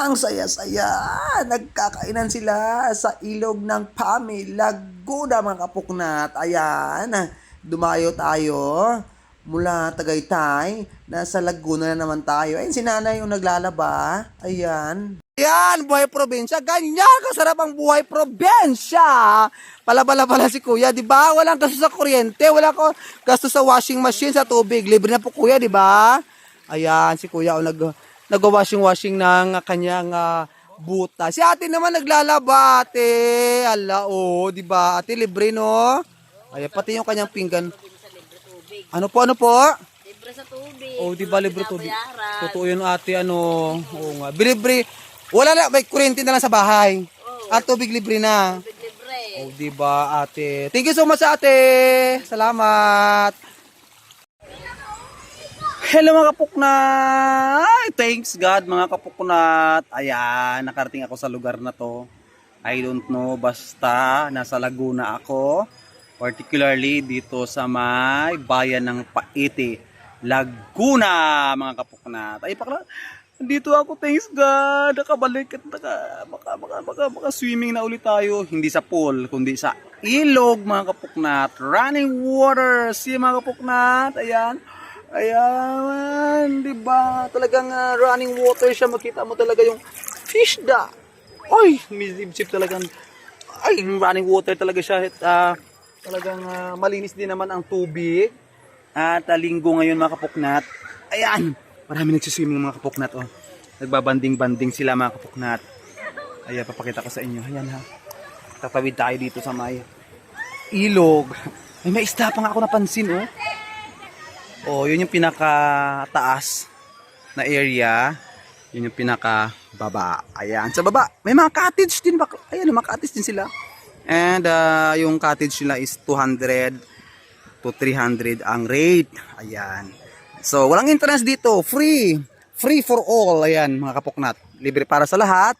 Ang saya-saya. Nagkakainan sila sa ilog ng Pami, Laguna mga kapuknat. Ayan, dumayo tayo mula Tagaytay. Nasa Laguna na naman tayo. Ayun, si nanay yung naglalaba. Ayan. Ayan, buhay probinsya. Ganyan kasarap ang buhay probinsya. Pala-pala pala si kuya, di ba? Walang gasto sa kuryente, wala ko gasto sa washing machine, sa tubig. Libre na po kuya, di ba? Ayan, si kuya o nag nag-washing-washing ng kanyang ah, buta. Si ate naman naglalaba, ate. Ala, oh, di ba? Ate, libre, no? Ayan, pati yung kanyang pinggan. Ano po, ano po? Libre sa tubig. Oh, di ba libre tubig? Totoo yun ate, ano. Oo nga. Libre. Wala na, may kuryente na lang sa bahay. At tubig libre na. Tubig libre. Oh, di ba ate? Thank you so much ate. Salamat. Hello mga kapuknat! Thanks God mga kapuknat. Ayan, nakarating ako sa lugar na to. I don't know, basta nasa Laguna ako. Particularly dito sa may bayan ng Paiti, Laguna mga kapuknat. Ay, pakla, dito ako, thanks God. Nakabalik at naka, baka, baka, baka, baka swimming na ulit tayo. Hindi sa pool, kundi sa ilog mga kapuknat. Running water, see mga kapuknat. Ayan. Ayan, di ba? Talagang ah, running water siya. Makita mo talaga yung fish da. Ay, misibsip talagang. Ay, running water talaga siya. At, ah, talagang ah, malinis din naman ang tubig. At ah, linggo ngayon mga kapuknat. Ayan, marami nagsiswimming mga kapuknat. Oh. Nagbabanding-banding sila mga kapuknat. Ayan, papakita ko sa inyo. Ayan ha. Tatawid tayo dito sa may ilog. Ay, may isda pa nga ako napansin oh. Oh, yun yung pinaka-taas na area. Yun yung pinaka-baba. Ayan, sa baba. May mga cottage din. Bak Ayan, mga cottage din sila. And ah, yung cottage nila is 200 to 300 ang rate. Ayan. So, walang entrance dito. Free. Free for all. Ayan, mga kapuknat. Libre para sa lahat.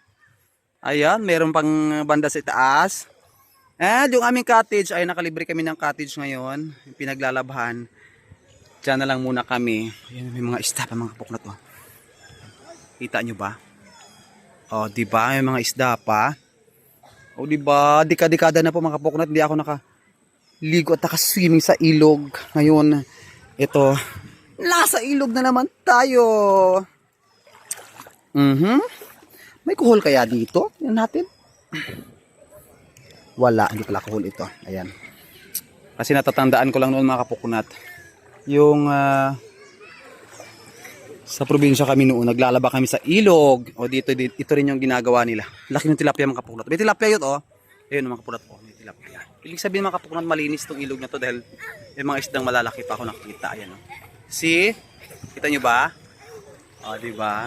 Ayan, meron pang banda sa itaas. And yung aming cottage, ay nakalibre kami ng cottage ngayon. Pinaglalabhan. Diyan na lang muna kami. Ayan, may mga isda pa mga kapuknat. Oh. Kita nyo ba? Oh, di ba? May mga isda pa. O di ba? Dika-dekada na po mga kapuknat. Hindi ako naka ligo at naka-swimming sa ilog. Ngayon, ito, nasa ilog na naman tayo. Mhm. May kuhol kaya dito? Yan natin. Wala, hindi pala kuhol ito. Ayan. Kasi natatandaan ko lang noon mga kapuknat. Yung ah, sa probinsya kami noon, naglalaba kami sa ilog. O dito, dito ito rin yung ginagawa nila. Laki ng tilapia mga kapuknat. May tilapia yun, oh. Ayun mga kapuknat, oh. May tilapia. Ibig sabihin mga kapuknat, malinis tong ilog na to dahil may mga isdang malalaki pa ako nakikita. Ayan, oh. See? Kita nyo ba? O, di ba?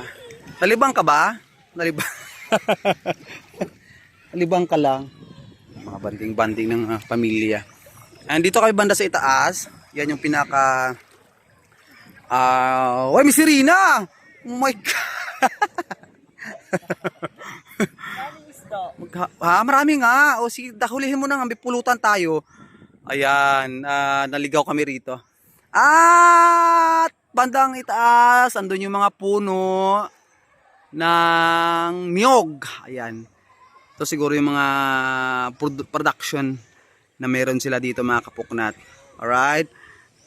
Nalibang ka ba? Nalibang. Nalibang ka lang. Mga banding-banding ng ah, pamilya. And dito kami banda sa itaas. Yan yung pinaka... Ah, uh, may Serena! Oh my God! Magha- ha, marami nga. O sige, dahulihin mo na nga, may pulutan tayo. Ayan, ah, naligaw kami rito. At bandang itaas, andun yung mga puno ng niyog. Ayan. Ito siguro yung mga produ- production na meron sila dito mga kapuknat. Alright?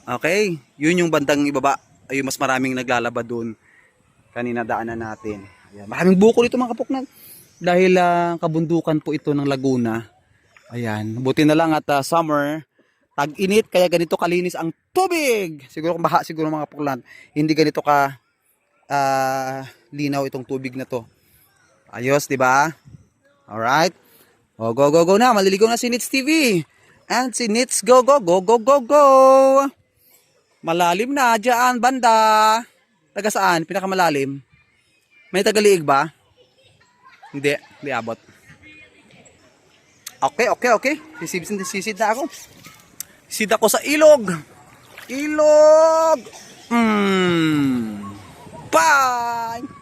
Okay, yun yung bandang ibaba. Ay, mas maraming naglalaba doon. Kanina daanan natin. Ayan. Maraming buko dito mga kapuknat. Dahil ah, kabundukan po ito ng Laguna. Ayan. Buti na lang at ah, summer, tag-init, kaya ganito kalinis ang tubig. Siguro kung baha, siguro mga kapuknat, hindi ganito ka ah, linaw itong tubig na to. Ayos, di ba? Alright? O, go, go, go na. Maliligaw na si Nits TV. And si Nits, go, go, go, go, go, go. Malalim na, dyan, banda. Taga saan? Pinakamalalim? May tagaliig ba? Hindi, hindi abot. Okay, okay, okay. Sisid, sisid na ako. Sisid ako sa ilog. Ilog! Mm. Bye!